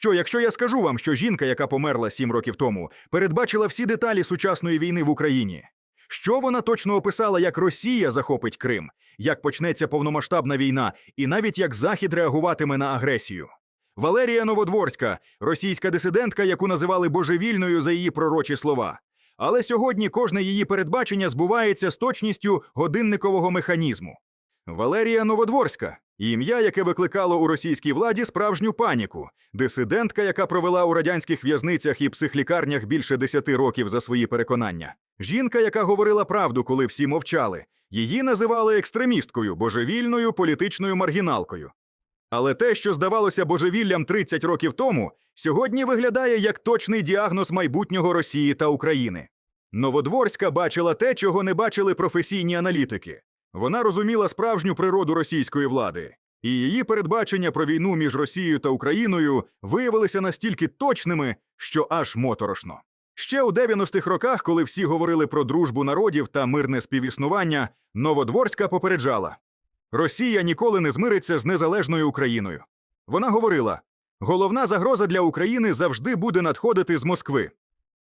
Що, якщо я скажу вам, що жінка, яка померла сім років тому, передбачила всі деталі сучасної війни в Україні? Що вона точно описала, як Росія захопить Крим, як почнеться повномасштабна війна, і навіть як Захід реагуватиме на агресію? Валерія Новодворська, російська дисидентка, яку називали божевільною за її пророчі слова. Але сьогодні кожне її передбачення збувається з точністю годинникового механізму. Валерія Новодворська ім'я, яке викликало у російській владі справжню паніку, дисидентка, яка провела у радянських в'язницях і психлікарнях більше десяти років за свої переконання. Жінка, яка говорила правду, коли всі мовчали. Її називали екстремісткою, божевільною політичною маргіналкою. Але те, що здавалося божевіллям 30 років тому, сьогодні виглядає як точний діагноз майбутнього Росії та України. Новодворська бачила те, чого не бачили професійні аналітики. Вона розуміла справжню природу російської влади, і її передбачення про війну між Росією та Україною виявилися настільки точними, що аж моторошно. Ще у 90-х роках, коли всі говорили про дружбу народів та мирне співіснування, Новодворська попереджала: Росія ніколи не змириться з незалежною Україною. Вона говорила: головна загроза для України завжди буде надходити з Москви.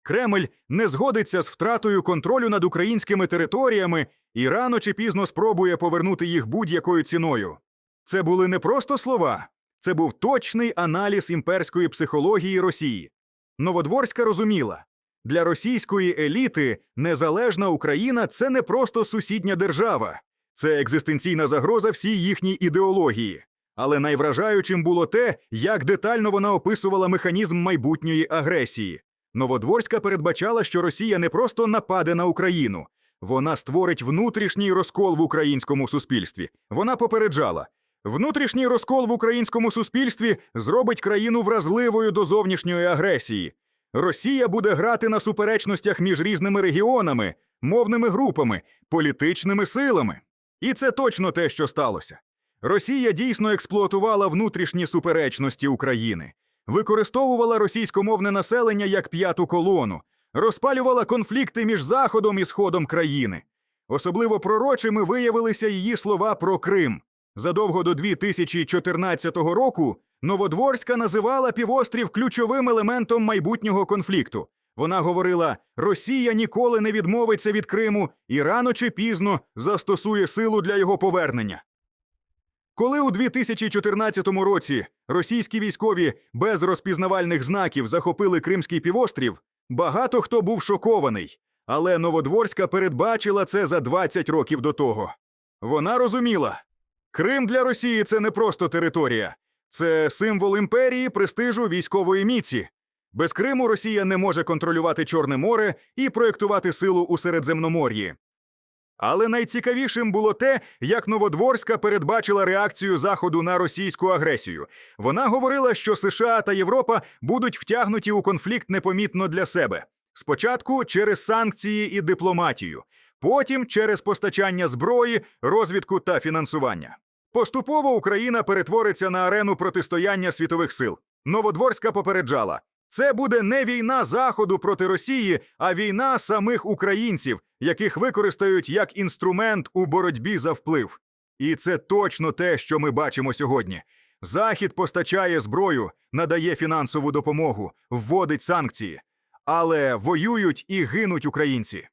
Кремль не згодиться з втратою контролю над українськими територіями і рано чи пізно спробує повернути їх будь-якою ціною. Це були не просто слова, це був точний аналіз імперської психології Росії. Новодворська розуміла, для російської еліти незалежна Україна це не просто сусідня держава, це екзистенційна загроза всій їхній ідеології. Але найвражаючим було те, як детально вона описувала механізм майбутньої агресії. Новодворська передбачала, що Росія не просто нападе на Україну, вона створить внутрішній розкол в українському суспільстві. Вона попереджала. Внутрішній розкол в українському суспільстві зробить країну вразливою до зовнішньої агресії. Росія буде грати на суперечностях між різними регіонами, мовними групами, політичними силами. І це точно те, що сталося. Росія дійсно експлуатувала внутрішні суперечності України, використовувала російськомовне населення як п'яту колону, розпалювала конфлікти між Заходом і Сходом країни. Особливо пророчими виявилися її слова про Крим. Задовго до 2014 року Новодворська називала півострів ключовим елементом майбутнього конфлікту. Вона говорила: Росія ніколи не відмовиться від Криму і рано чи пізно застосує силу для його повернення. Коли у 2014 році російські військові без розпізнавальних знаків захопили Кримський півострів, багато хто був шокований, але Новодворська передбачила це за 20 років до того. Вона розуміла, Крим для Росії це не просто територія, це символ імперії, престижу військової міці. Без Криму Росія не може контролювати Чорне море і проєктувати силу у Середземномор'ї. Але найцікавішим було те, як Новодворська передбачила реакцію Заходу на російську агресію. Вона говорила, що США та Європа будуть втягнуті у конфлікт непомітно для себе. Спочатку через санкції і дипломатію, потім через постачання зброї, розвідку та фінансування. Поступово Україна перетвориться на арену протистояння світових сил. Новодворська попереджала. Це буде не війна Заходу проти Росії, а війна самих українців, яких використають як інструмент у боротьбі за вплив. І це точно те, що ми бачимо сьогодні. Захід постачає зброю, надає фінансову допомогу, вводить санкції, але воюють і гинуть українці.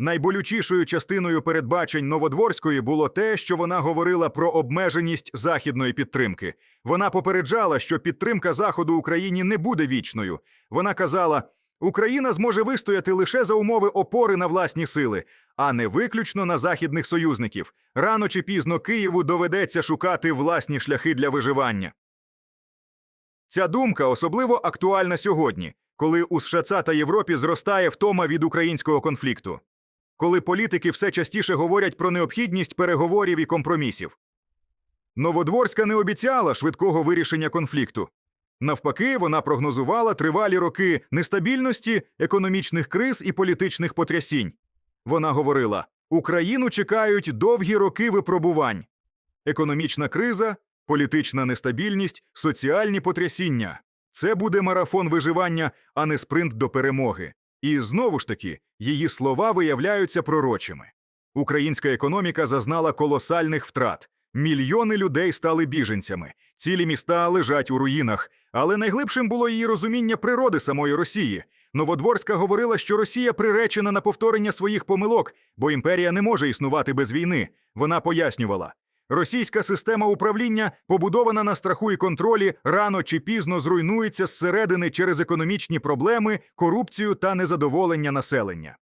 Найболючішою частиною передбачень Новодворської було те, що вона говорила про обмеженість західної підтримки. Вона попереджала, що підтримка Заходу Україні не буде вічною. Вона казала: Україна зможе вистояти лише за умови опори на власні сили, а не виключно на західних союзників. Рано чи пізно Києву доведеться шукати власні шляхи для виживання. Ця думка особливо актуальна сьогодні, коли у США та Європі зростає втома від українського конфлікту коли політики все частіше говорять про необхідність переговорів і компромісів. Новодворська не обіцяла швидкого вирішення конфлікту. Навпаки, вона прогнозувала тривалі роки нестабільності, економічних криз і політичних потрясінь. Вона говорила: Україну чекають довгі роки випробувань, економічна криза, політична нестабільність, соціальні потрясіння. Це буде марафон виживання, а не спринт до перемоги. І знову ж таки, її слова виявляються пророчими. Українська економіка зазнала колосальних втрат. Мільйони людей стали біженцями, цілі міста лежать у руїнах, Але найглибшим було її розуміння природи самої Росії. Новодворська говорила, що Росія приречена на повторення своїх помилок, бо імперія не може існувати без війни. Вона пояснювала. Російська система управління, побудована на страху і контролі, рано чи пізно зруйнується зсередини через економічні проблеми, корупцію та незадоволення населення.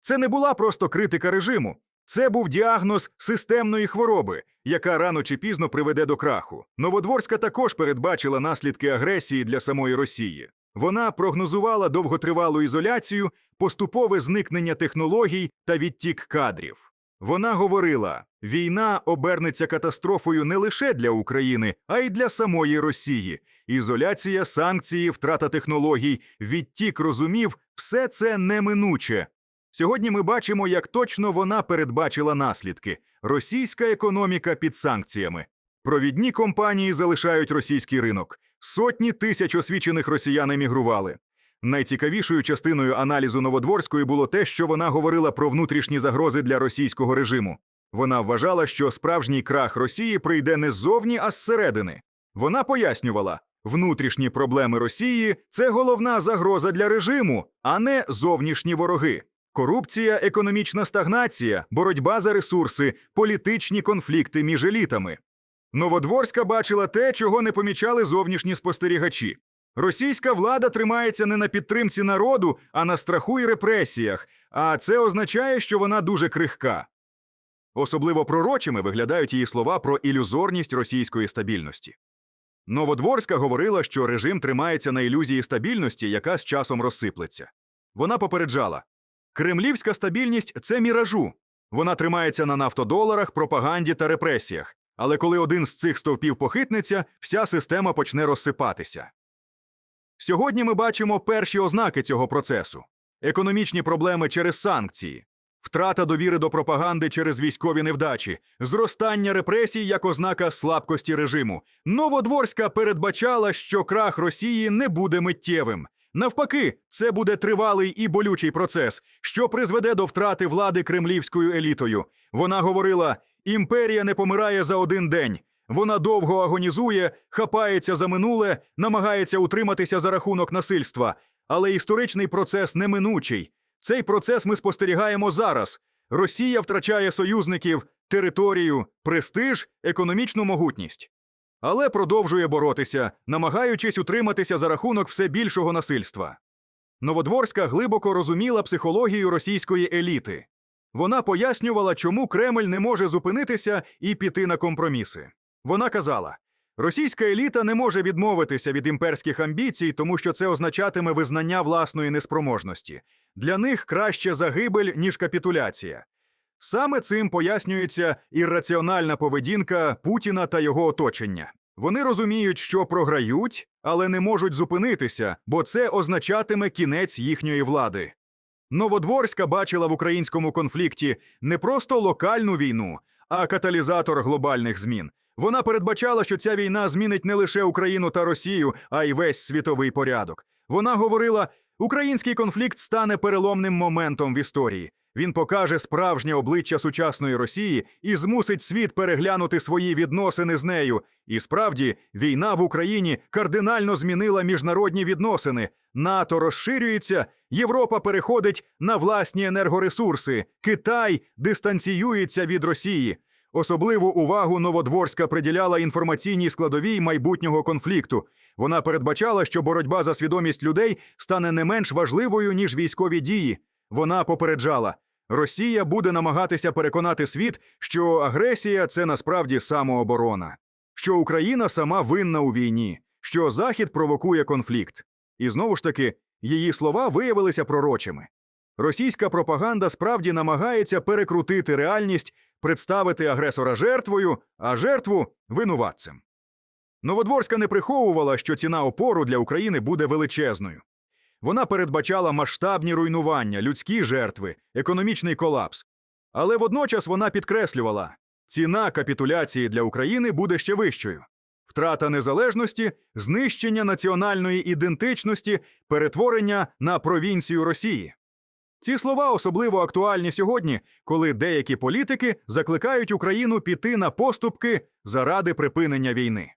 Це не була просто критика режиму, це був діагноз системної хвороби, яка рано чи пізно приведе до краху. Новодворська також передбачила наслідки агресії для самої Росії. Вона прогнозувала довготривалу ізоляцію, поступове зникнення технологій та відтік кадрів. Вона говорила: війна обернеться катастрофою не лише для України, а й для самої Росії. Ізоляція, санкції, втрата технологій, відтік розумів все це неминуче. Сьогодні ми бачимо, як точно вона передбачила наслідки: російська економіка під санкціями. Провідні компанії залишають російський ринок. Сотні тисяч освічених росіян емігрували. Найцікавішою частиною аналізу Новодворської було те, що вона говорила про внутрішні загрози для російського режиму. Вона вважала, що справжній крах Росії прийде не ззовні, а зсередини. Вона пояснювала, внутрішні проблеми Росії це головна загроза для режиму, а не зовнішні вороги. Корупція, економічна стагнація, боротьба за ресурси, політичні конфлікти між елітами. Новодворська бачила те, чого не помічали зовнішні спостерігачі. Російська влада тримається не на підтримці народу, а на страху і репресіях, а це означає, що вона дуже крихка. Особливо пророчими виглядають її слова про ілюзорність російської стабільності. Новодворська говорила, що режим тримається на ілюзії стабільності, яка з часом розсиплеться. Вона попереджала: Кремлівська стабільність це міражу. Вона тримається на нафтодоларах, пропаганді та репресіях. Але коли один з цих стовпів похитнеться, вся система почне розсипатися. Сьогодні ми бачимо перші ознаки цього процесу: економічні проблеми через санкції, втрата довіри до пропаганди через військові невдачі, зростання репресій як ознака слабкості режиму. Новодворська передбачала, що крах Росії не буде миттєвим. Навпаки, це буде тривалий і болючий процес, що призведе до втрати влади кремлівською елітою. Вона говорила: імперія не помирає за один день. Вона довго агонізує, хапається за минуле, намагається утриматися за рахунок насильства. Але історичний процес неминучий. Цей процес ми спостерігаємо зараз. Росія втрачає союзників, територію, престиж, економічну могутність. Але продовжує боротися, намагаючись утриматися за рахунок все більшого насильства. Новодворська глибоко розуміла психологію російської еліти. Вона пояснювала, чому Кремль не може зупинитися і піти на компроміси. Вона казала: російська еліта не може відмовитися від імперських амбіцій, тому що це означатиме визнання власної неспроможності. Для них краще загибель, ніж капітуляція. Саме цим пояснюється ірраціональна поведінка Путіна та його оточення. Вони розуміють, що програють, але не можуть зупинитися, бо це означатиме кінець їхньої влади. Новодворська бачила в українському конфлікті не просто локальну війну, а каталізатор глобальних змін. Вона передбачала, що ця війна змінить не лише Україну та Росію, а й весь світовий порядок. Вона говорила: український конфлікт стане переломним моментом в історії. Він покаже справжнє обличчя сучасної Росії і змусить світ переглянути свої відносини з нею. І справді, війна в Україні кардинально змінила міжнародні відносини. НАТО розширюється, Європа переходить на власні енергоресурси, Китай дистанціюється від Росії. Особливу увагу Новодворська приділяла інформаційній складовій майбутнього конфлікту. Вона передбачала, що боротьба за свідомість людей стане не менш важливою ніж військові дії. Вона попереджала. Росія буде намагатися переконати світ, що агресія це насправді самооборона, що Україна сама винна у війні, що Захід провокує конфлікт. І знову ж таки, її слова виявилися пророчими. Російська пропаганда справді намагається перекрутити реальність, представити агресора жертвою, а жертву винуватцем. Новодворська не приховувала, що ціна опору для України буде величезною. Вона передбачала масштабні руйнування, людські жертви, економічний колапс. Але водночас вона підкреслювала, ціна капітуляції для України буде ще вищою. Втрата незалежності, знищення національної ідентичності, перетворення на провінцію Росії. Ці слова особливо актуальні сьогодні, коли деякі політики закликають Україну піти на поступки заради припинення війни.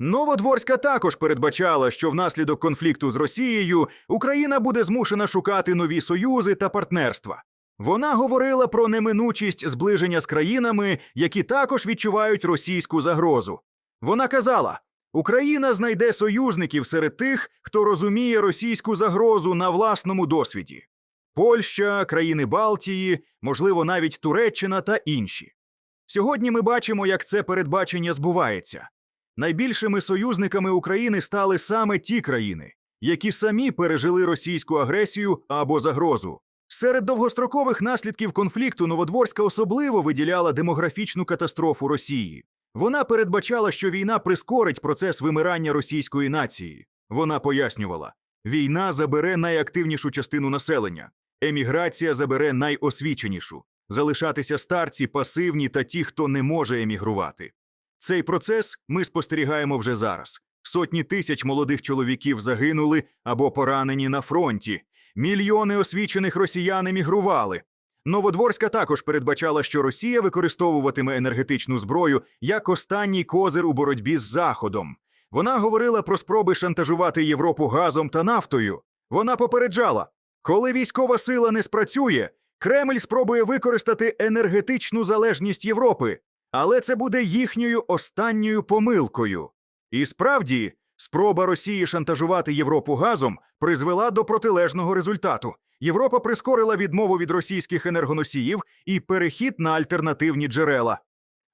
Новодворська також передбачала, що внаслідок конфлікту з Росією Україна буде змушена шукати нові союзи та партнерства. Вона говорила про неминучість зближення з країнами, які також відчувають російську загрозу. Вона казала: Україна знайде союзників серед тих, хто розуміє російську загрозу на власному досвіді: Польща, країни Балтії, можливо, навіть Туреччина та інші. Сьогодні ми бачимо, як це передбачення збувається. Найбільшими союзниками України стали саме ті країни, які самі пережили російську агресію або загрозу. Серед довгострокових наслідків конфлікту Новодворська особливо виділяла демографічну катастрофу Росії. Вона передбачала, що війна прискорить процес вимирання російської нації. Вона пояснювала: війна забере найактивнішу частину населення, еміграція забере найосвіченішу, залишатися старці, пасивні та ті, хто не може емігрувати. Цей процес ми спостерігаємо вже зараз. Сотні тисяч молодих чоловіків загинули або поранені на фронті. Мільйони освічених росіян емігрували. Новодворська також передбачала, що Росія використовуватиме енергетичну зброю як останній козир у боротьбі з Заходом. Вона говорила про спроби шантажувати Європу газом та нафтою. Вона попереджала, коли військова сила не спрацює, Кремль спробує використати енергетичну залежність Європи, але це буде їхньою останньою помилкою. І справді, спроба Росії шантажувати Європу газом призвела до протилежного результату. Європа прискорила відмову від російських енергоносіїв і перехід на альтернативні джерела.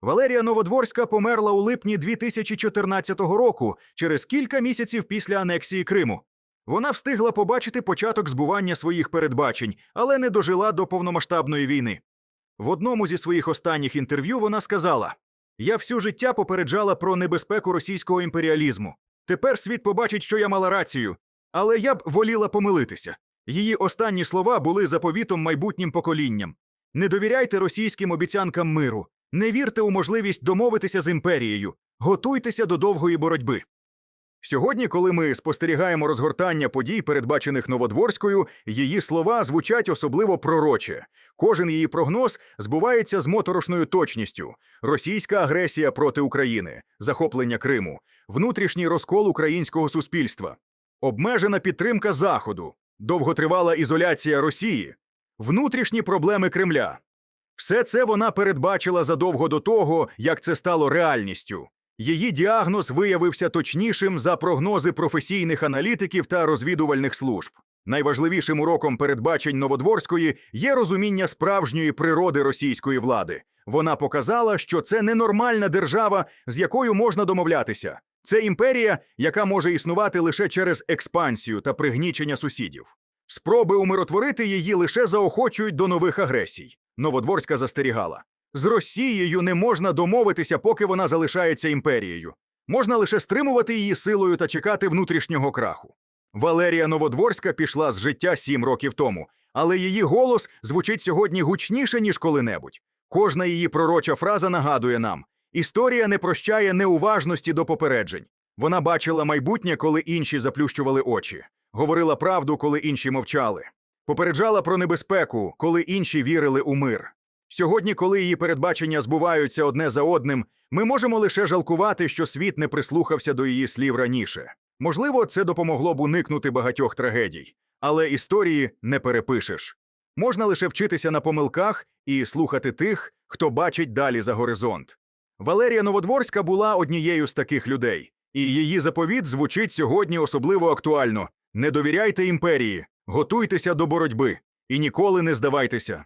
Валерія Новодворська померла у липні 2014 року, через кілька місяців після анексії Криму. Вона встигла побачити початок збування своїх передбачень, але не дожила до повномасштабної війни. В одному зі своїх останніх інтерв'ю вона сказала: Я всю життя попереджала про небезпеку російського імперіалізму. Тепер світ побачить, що я мала рацію, але я б воліла помилитися. Її останні слова були заповітом майбутнім поколінням. Не довіряйте російським обіцянкам миру, не вірте у можливість домовитися з імперією, готуйтеся до довгої боротьби. Сьогодні, коли ми спостерігаємо розгортання подій, передбачених Новодворською, її слова звучать особливо пророче. Кожен її прогноз збувається з моторошною точністю: російська агресія проти України, захоплення Криму, внутрішній розкол українського суспільства, обмежена підтримка Заходу, довготривала ізоляція Росії, внутрішні проблеми Кремля. Все це вона передбачила задовго до того, як це стало реальністю. Її діагноз виявився точнішим за прогнози професійних аналітиків та розвідувальних служб. Найважливішим уроком передбачень Новодворської є розуміння справжньої природи російської влади. Вона показала, що це ненормальна держава, з якою можна домовлятися. Це імперія, яка може існувати лише через експансію та пригнічення сусідів. Спроби умиротворити її лише заохочують до нових агресій. Новодворська застерігала. З Росією не можна домовитися, поки вона залишається імперією. Можна лише стримувати її силою та чекати внутрішнього краху. Валерія Новодворська пішла з життя сім років тому, але її голос звучить сьогодні гучніше, ніж коли-небудь. Кожна її пророча фраза нагадує нам: історія не прощає неуважності до попереджень. Вона бачила майбутнє, коли інші заплющували очі, говорила правду, коли інші мовчали, попереджала про небезпеку, коли інші вірили у мир. Сьогодні, коли її передбачення збуваються одне за одним, ми можемо лише жалкувати, що світ не прислухався до її слів раніше. Можливо, це допомогло б уникнути багатьох трагедій, але історії не перепишеш. Можна лише вчитися на помилках і слухати тих, хто бачить далі за горизонт. Валерія Новодворська була однією з таких людей, і її заповіт звучить сьогодні особливо актуально: не довіряйте імперії, готуйтеся до боротьби і ніколи не здавайтеся.